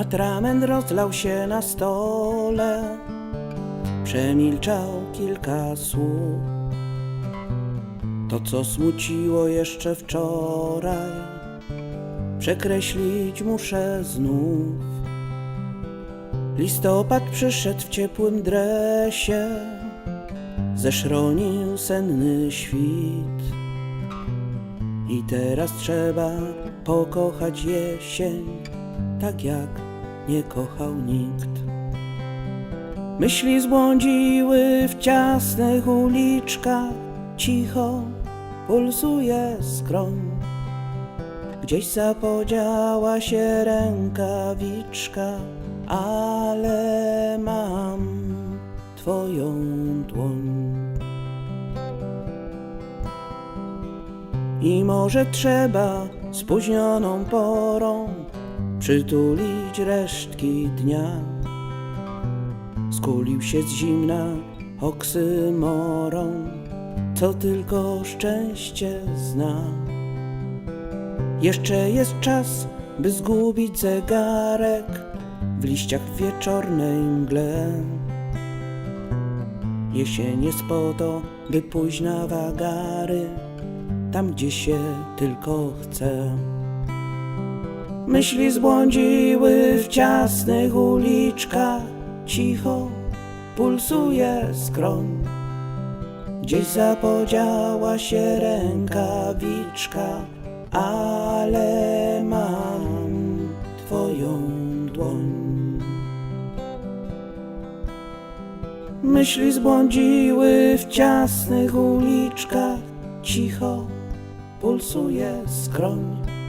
Atrament rozlał się na stole, przemilczał kilka słów. To, co smuciło jeszcze wczoraj, przekreślić muszę znów. Listopad przyszedł w ciepłym dresie, zeszronił senny świt. I teraz trzeba pokochać jesień, tak jak nie kochał nikt. Myśli zbłądziły w ciasnych uliczkach, cicho pulsuje skroń. Gdzieś zapodziała się rękawiczka, ale mam twoją dłoń. I może trzeba spóźnioną porą przytulić resztki dnia. Skulił się z zimna oksymoron, co tylko szczęście zna. Jeszcze jest czas, by zgubić zegarek w liściach wieczornej mgle. Jesień jest po to, by pójść na wagary, tam gdzie się tylko chce. Myśli zbłądziły w ciasnych uliczkach, cicho pulsuje skroń. Gdzieś zapodziała się rękawiczka, ale mam twoją dłoń. Myśli zbłądziły w ciasnych uliczkach, cicho pulsuje skroń.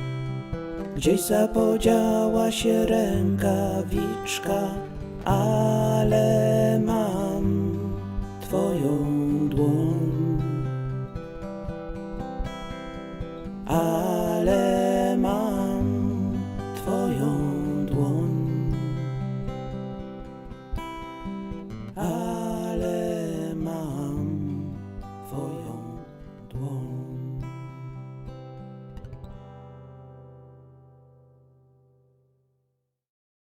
Gdzieś zapodziała się rękawiczka, ale mam twoją dłoń.